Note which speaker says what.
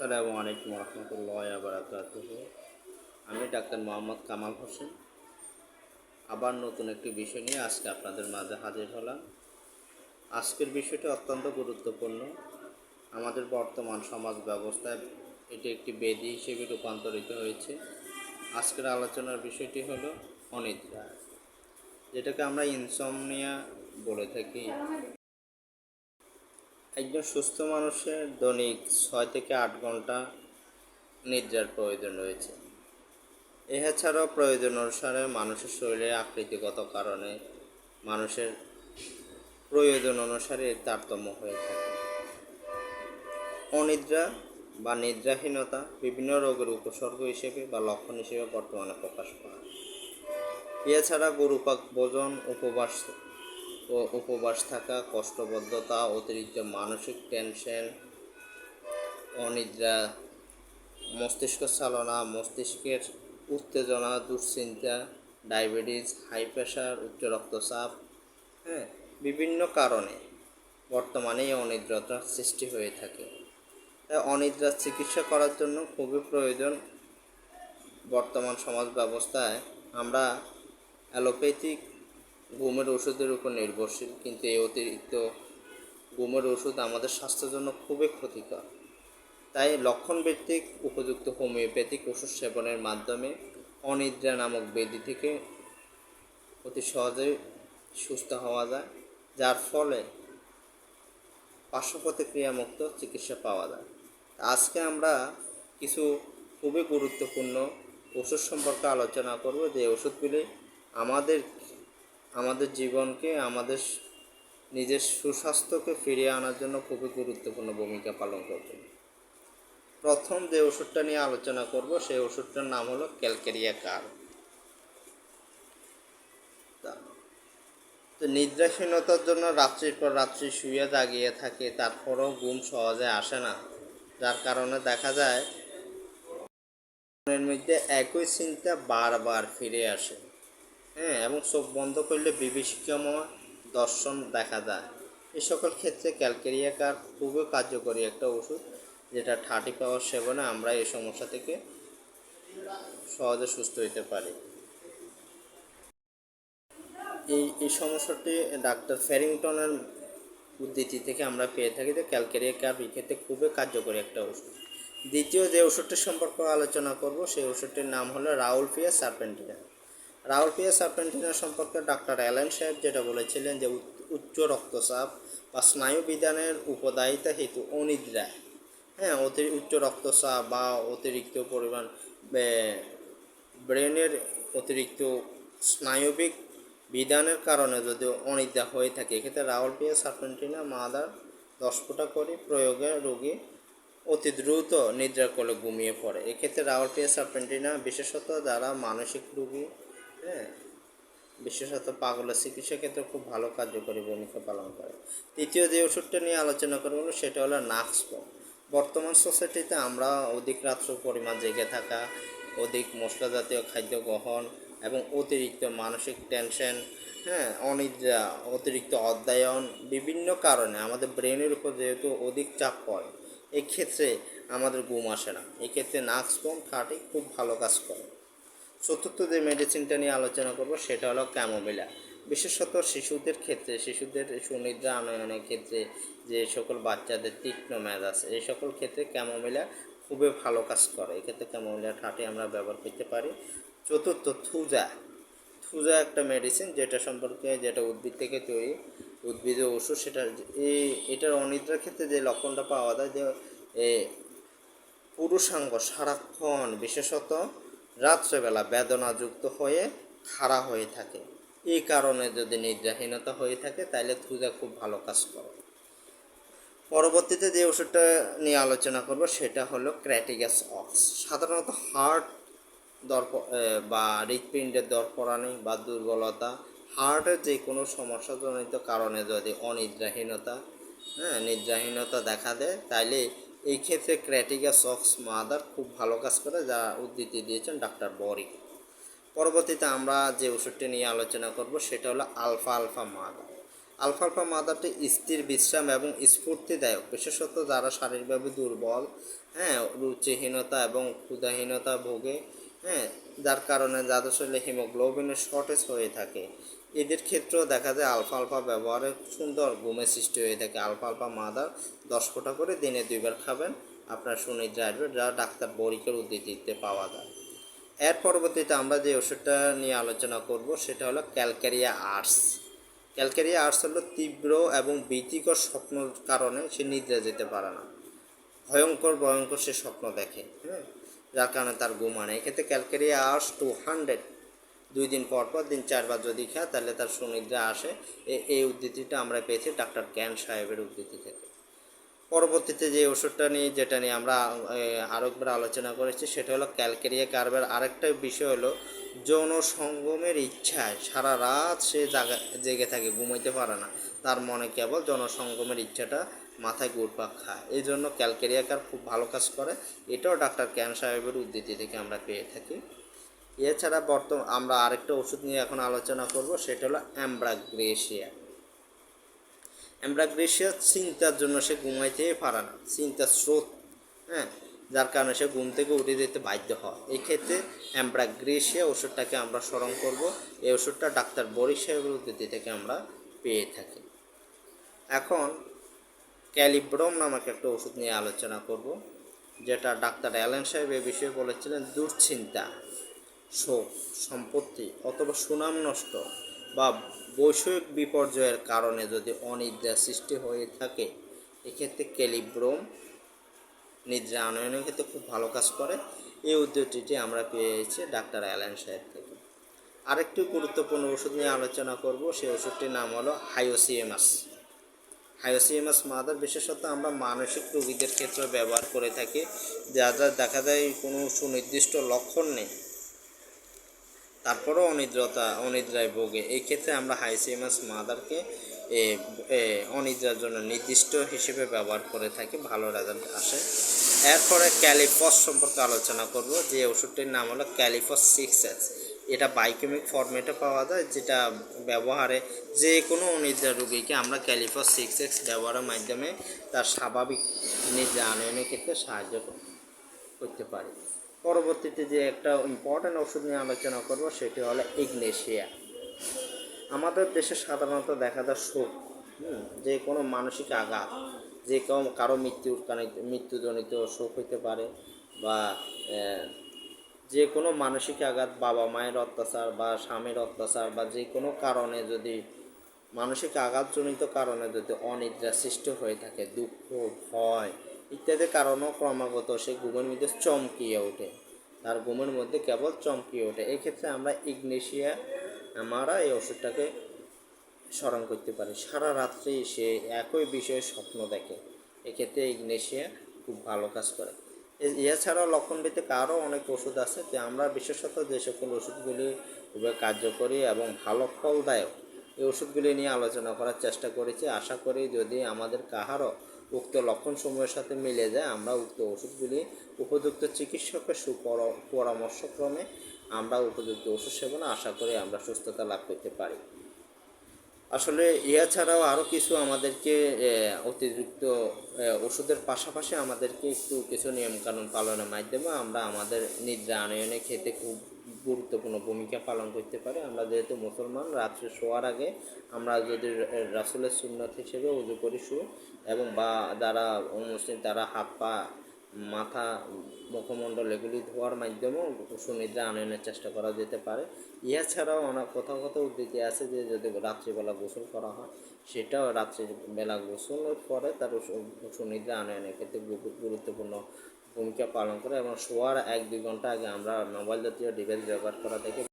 Speaker 1: আসসালামু আলাইকুম রহমতুল্লাহ বারাকাত আমি ডাক্তার মোহাম্মদ কামাল হোসেন। আবার নতুন একটি বিষয় নিয়ে আজকে আপনাদের মাঝে হাজির হলাম। আজকের বিষয়টি অত্যন্ত গুরুত্বপূর্ণ। আমাদের বর্তমান সমাজ ব্যবস্থায় এটি একটি বেদি হিসেবে রূপান্তরিত হয়েছে। আজকের আলোচনার বিষয়টি হলো অনিদ্রা, যেটাকে আমরা ইনসমনিয়া বলে থাকি। একজন সুস্থ মানুষের দৈনিক ছয় থেকে আট ঘণ্টা নিদ্রার প্রয়োজন রয়েছে। এছাড়াও প্রয়োজন অনুসারে মানুষের শরীরে আকৃতিগত কারণে মানুষের প্রয়োজন অনুসারে তারতম্য হয়ে থাকে। অনিদ্রা বা নিদ্রাহীনতা বিভিন্ন রোগের উপসর্গ হিসেবে বা লক্ষণ হিসেবে বর্তমানে প্রকাশ পায়। এছাড়া গরুপাক ভোজন, উপবাস উপবাস থাকা, কষ্টবদ্ধতা, অতিরিক্ত মানসিক টেনশন, অনিদ্রা, মস্তিষ্ক চালনা, মস্তিষ্কের উত্তেজনা, দুশ্চিন্তা, ডায়াবেটিস, হাই প্রেশার উচ্চ রক্তচাপ হ্যাঁ বিভিন্ন কারণে বর্তমানে এই অনিদ্রতার সৃষ্টি হয়ে থাকে। তাই অনিদ্রার চিকিৎসা করার জন্য খুবই প্রয়োজন। বর্তমান সমাজ ব্যবস্থায় আমরা অ্যালোপ্যাথিক ঘুমের ওষুধের উপর নির্ভরশীল, কিন্তু এই অতিরিক্ত ঘুমের ওষুধ আমাদের স্বাস্থ্যের জন্য খুবই ক্ষতিকর। তাই লক্ষণ ভিত্তিক উপযুক্ত হোমিওপ্যাথিক ওষুধ সেবনের মাধ্যমে অনিদ্রা নামক ব্যাধি থেকে অতি সহজেই সুস্থ হওয়া যায়, যার ফলে পার্শ্বপ্রতিক্রিয়ামুক্ত চিকিৎসা পাওয়া যায়। আজকে আমরা কিছু খুবই গুরুত্বপূর্ণ ওষুধ সম্পর্কে আলোচনা করব। যে ওষুধগুলি আমাদের আমাদের জীবনকে, আমাদের নিজের সুস্বাস্থ্যকে ফিরিয়ে আনার জন্য খুবই গুরুত্বপূর্ণ ভূমিকা পালন করবে। প্রথম যে ওষুধটা নিয়ে আলোচনা করব, সেই ওষুধটার নাম হলো ক্যালকেরিয়া কার তো নিদ্রাহীনতার জন্য রাত্রির পর রাত্রি শুয়ে জাগিয়ে থাকে, তারপরেও ঘুম সহজে আসে না। যার কারণে দেখা যায়, মনের মধ্যে একই চিন্তা বারবার ফিরে আসে। হ্যাঁ এবং চোখ বন্ধ করলে বিভীষিকাময় দর্শন দেখা যায়। এই সকল ক্ষেত্রে ক্যালকেরিয়া কার খুবই কার্যকরী একটা ওষুধ, যেটা থার্টি পাওয়ার সেবনে আমরা এই সমস্যা থেকে সহজে সুস্থ হতে পারি। এই এই সমস্যাটি ডাক্তার ফ্যারিংটনের উদ্ধৃতি থেকে আমরা পেয়ে থাকি যে ক্যালকেরিয়া কার এই ক্ষেত্রে খুবই কার্যকরী একটা ওষুধ। দ্বিতীয় যে ওষুধটির সম্পর্কে আলোচনা করব, সেই ওষুধটির নাম হলো রাউলফিয়া সার্পেন্টিনা রাউলফিয়া সার্পেন্টিনা সম্পর্কে ডাক্তার অ্যালেন সাহেব যেটা বলেছিলেন যে উচ্চ রক্তচাপ বা স্নায়ু বিধানের উপদায়িতা হেতু অনিদ্রা। হ্যাঁ অতি উচ্চ রক্তচাপ বা অতিরিক্ত পরিমাণ ব্রেনের অতিরিক্ত স্নায়বিক বিধানের কারণে যদি অনিদ্রা হয়ে থাকে, এক্ষেত্রে রাউল পিয়া সার্পেন্টিনা মাদার দশ ফোঁটা করে প্রয়োগে রোগী অতি দ্রুত নিদ্রা করে ঘুমিয়ে পড়ে। এক্ষেত্রে রাউল পিয়া সার্পেন্টিনা বিশেষত যারা মানসিক রোগী হ্যাঁ বিশেষত পাগলের চিকিৎসা ক্ষেত্রে খুব ভালো কার্যকরী ভূমিকা পালন করে। তৃতীয় যে ওষুধটা নিয়ে আলোচনা করব, সেটা হলো নাক্সপো বর্তমান সোসাইটিতে আমরা অধিক রাত্র পরিমাণ জেগে থাকা, অধিক মশলা জাতীয় খাদ্য গ্রহণ এবং অতিরিক্ত মানসিক টেনশন হ্যাঁ অনিদ্রা, অতিরিক্ত অধ্যায়ন বিভিন্ন কারণে আমাদের ব্রেনের উপর যেহেতু অধিক চাপ পড়ে, এক্ষেত্রে আমাদের ঘুম আসে না। এক্ষেত্রে নাক্সপম থার্টি খুব ভালো কাজ করে। চতুর্থ যে মেডিসিনটা নিয়ে আলোচনা করব, সেটা হলো ক্যামোমিলা বিশেষত শিশুদের ক্ষেত্রে, শিশুদের সুনিদ্রা আনয়নের ক্ষেত্রে যে সকল বাচ্চাদের তীক্ষ্ণ মেজাজ এই সকল ক্ষেত্রে ক্যামোমিলা খুবই ভালো কাজ করে। এক্ষেত্রে ক্যামোমিলা ঠাটে আমরা ব্যবহার করতে পারি। চতুর্থ, থুজা। থুজা একটা মেডিসিন যেটা সম্পর্কে, যেটা উদ্ভিদ থেকে তৈরি, উদ্ভিদের ওষুধ, সেটা এই, এটার অনিদ্রার ক্ষেত্রে যে লক্ষণটা পাওয়া যায় যে পুরুষাঙ্গ, সারাক্ষণ, বিশেষত রাত্রেবেলা বেদনাযুক্ত হয়ে খাড়া হয়ে থাকে। এই কারণে যদি নিদ্রাহীনতা হয়ে থাকে তাহলে থুজা খুব ভালো কাজ করে। পরবর্তীতে যে ওষুধটা নিয়ে আলোচনা করব, সেটা হলো ক্র্যাটিগাস অক্স। সাধারণত হার্ট দর্প বা হৃৎপিণ্ডের দরপরানি বা দুর্বলতা, হার্টের যে কোনো সমস্যাজনিত কারণে যদি অনিদ্রাহীনতা হ্যাঁ নিদ্রাহীনতা দেখা দেয়, তাইলে এই ক্ষেত্রে ক্র্যাটিকা সক্স মাদার খুব ভালো কাজ করে, যা উদ্ধৃতি দিয়েছেন ডাক্তার বরিক পরবর্তীতে আমরা যে ওষুধটি নিয়ে আলোচনা করব, সেটা হলো alpha alpha mother alpha alpha মাদারটি স্থির বিশ্রাম এবং স্ফূর্তিদায়ক, বিশেষত যারা শারীরিকভাবে দুর্বল হ্যাঁ রুচিহীনতা এবং ক্ষুধাহীনতা ভোগে হ্যাঁ যার কারণে যাদের শরীরে হিমোগ্লোবিনের শর্টেজ হয়ে থাকে। এদের ক্ষেত্রেও দেখা যায় আলফা আলফা ব্যবহারে সুন্দর ঘুমের সৃষ্টি হয়ে থাকে। আলফা আলফা মাদার দশ ফোঁটা করে দিনে দুইবার খাবেন। আপনার সুনিদ্রা আসবে যা ডাক্তার বরিকের উদ্ধৃতিতে পাওয়া যায়। এর পরবর্তীতে আমরা যে ওষুধটা নিয়ে আলোচনা করব সেটা হলো ক্যালকারিয়া আর্টস ক্যালকারিয়া আর্টস হলো তীব্র এবং ভীতিকর স্বপ্নর কারণে সে নিদ্রা যেতে পারে না। ভয়ঙ্কর ভয়ঙ্কর সে স্বপ্ন দেখে। হ্যাঁ যার কারণে তার ঘুম আনে। এক্ষেত্রে ক্যালকারিয়া আর্টস টু হান্ড্রেড দুই দিন পর পর, দিন চারবার যদি খায়, তাহলে তার সুনিদ্রা আসে। এই উদ্ধৃতিটা আমরা পেয়েছি ডাক্তার জ্ঞান সাহেবের উদ্ধৃতি থেকে। পরবর্তীতে যে ওষুধটা নিয়ে, যেটা নিয়ে আমরা আরেকবার আলোচনা করেছি, সেটা হলো ক্যালকেরিয়া কার্বের আরেকটা বিষয় হলো যৌন সঙ্গমের ইচ্ছায় সারা রাত সে জাগা, জেগে থাকে, ঘুমাইতে পারে না। তার মনে কেবল যৌনসঙ্গমের ইচ্ছাটা মাথায় গুড়পাক খায়। এই জন্য ক্যালকেরিয়া কার খুব ভালো কাজ করে। এটাও ডাক্তার ক্যান সাহেবের উদ্ধৃতি থেকে আমরা পেয়ে থাকি। এছাড়া বর্তমান আমরা আরেকটা ওষুধ নিয়ে এখন আলোচনা করব, সেটা হলো অ্যাম্ব্রাগ্রেশিয়া অ্যাম্ব্রাগ্রেশিয়া চিন্তার জন্য সে ঘুমাইতেই পারে না, চিন্তার স্রোত হ্যাঁ যার কারণে সে ঘুম থেকে উঠে যেতে বাধ্য হয়। এই ক্ষেত্রে অ্যাম্ব্রাগ্রেশিয়া ওষুধটাকে আমরা স্মরণ করব, এই ওষুধটা ডাক্তার বরিশ সাহেবের থেকে আমরা পেয়ে থাকি। এখন ক্যালিব্রম নামক একটা ওষুধ নিয়ে আলোচনা করব, যেটা ডাক্তার অ্যালেন সাহেব এ বিষয়ে বলেছিলেন, দুশ্চিন্তা। সম্পত্তি অথবা সুনাম নষ্ট বা বৈষয়িক বিপর্যয়ের কারণে যদি অনিদ্রা সৃষ্টি হয়ে থাকে, এক্ষেত্রে ক্যালিব্রোম নিদ্রা আনয়নের ক্ষেত্রে খুব ভালো কাজ করে। এই উদ্যোগটি আমরা পেয়েছি ডাক্তার অ্যালেন সাহেব থেকে। আরেকটি গুরুত্বপূর্ণ ওষুধ নিয়ে আলোচনা করব সেই ওষুধটির নাম হলো হাইওসিএমাস। হাইওসিএমাস মাদার বিশেষত আমরা মানসিক রোগীদের ক্ষেত্রে ব্যবহার করে থাকি যা যা দেখা যায় কোনো সুনির্দিষ্ট লক্ষণ নেই। তারপরেও অনিদ্রতা, অনিদ্রায় ভোগে। এই ক্ষেত্রে আমরা হাইসিএমাস মাদারকে অনিদ্রার জন্য নির্দিষ্ট হিসেবে ব্যবহার করে থাকি, ভালো রেজাল্ট আসে। এরপরে ক্যালিফস সম্পর্কে আলোচনা করব। যে ওষুধটির নাম হলো ক্যালিফস সিক্স এস। এটা বাইকেমিক ফরম্যাটে পাওয়া যায়, যেটা ব্যবহারে যে কোনো অনিদ্রা রোগীকে আমরা ক্যালিফস সিক্স এক্স ব্যবহারের মাধ্যমে তার স্বাভাবিক নিদ্রা আনয়নের ক্ষেত্রে সাহায্য করতে পারি। পরবর্তীতে যে একটা ইম্পর্ট্যান্ট ওষুধ নিয়ে আলোচনা করব, সেটি হলো ইগনেশিয়া আমাদের দেশে সাধারণত দেখা যায় শোক যে কোনো মানসিক আঘাত, যে কেউ কারও মৃত্যুর মৃত্যুজনিত শোক হইতে পারে বা যে কোনো মানসিক আঘাত, বাবা মায়ের অত্যাচার বা স্বামীর অত্যাচার বা যে কোনো কারণে যদি, মানসিক আঘাতজনিত কারণে যদি অনিদ্রা সৃষ্টি হয়ে থাকে, দুঃখ, ভয় ইত্যাদি কারণেও ক্রমাগত সে ঘুমের মধ্যে চমকিয়ে ওঠে। তার ঘুমের মধ্যে কেবল চমকিয়ে ওঠে। এক্ষেত্রে আমরা ইগনেশিয়া, আমরা এই ওষুধটাকে স্মরণ করতে পারি। সারা রাত্রি সে একই বিষয়ে স্বপ্ন দেখে। এক্ষেত্রে ইগনেশিয়া খুব ভালো কাজ করে। এছাড়াও লক্ষণভিত্তিক আরও অনেক ওষুধ আছে যে আমরা বিশেষত যে সকল ওষুধগুলি খুবই কার্যকরী এবং ভালো ফলদায়ক, এই ওষুধগুলি নিয়ে আলোচনা করার চেষ্টা করেছি। আশা করি যদি আমাদের কাহারও উক্ত লক্ষণ লক্ষণসমূহের সাথে মিলে যায়। আমরা উক্ত ওষুধগুলি উপযুক্ত চিকিৎসকের সুপর পরামর্শক্রমে আমরা উপযুক্ত ওষুধ সেবনে আশা করি আমরা সুস্থতা লাভ করতে পারি। আসলে ইয়া ছাড়াও আরও কিছু আমাদেরকে অতিরিক্ত ওষুধের পাশাপাশি আমাদেরকে একটু কিছু নিয়মকানুন পালনের মাধ্যমে আমরা আমাদের নিদ্রা আনয়নে খেতে খুব গুরুত্বপূর্ণ ভূমিকা পালন করতে পারি। আমরা যেহেতু মুসলমান, রাত্রে শোয়ার আগে আমরা যদি রাসূলের সুন্নত হিসেবে উজু করি শু এবং বা যারা মুসলিম তারা হাত পা মাথা, মুখমণ্ডল এগুলি ধোয়ার মাধ্যমেও সুনিদ্রা আনয়নের চেষ্টা করা যেতে পারে। ইহা ছাড়াও অনেক কোথাও কোথাও উদ্ধৃতি আছে যে, যদি রাত্রিবেলা গোসল করা হয়, সেটাও রাত্রিবেলা গোসলের পরে তার সুনিদ্রা আনয়নের ক্ষেত্রে গুরুত্বপূর্ণ ভূমিকা পালন করে এবং শোয়ার এক দুই ঘণ্টা আগে আমরা মোবাইল জাতীয় ডিভাইস ব্যবহার করা থেকে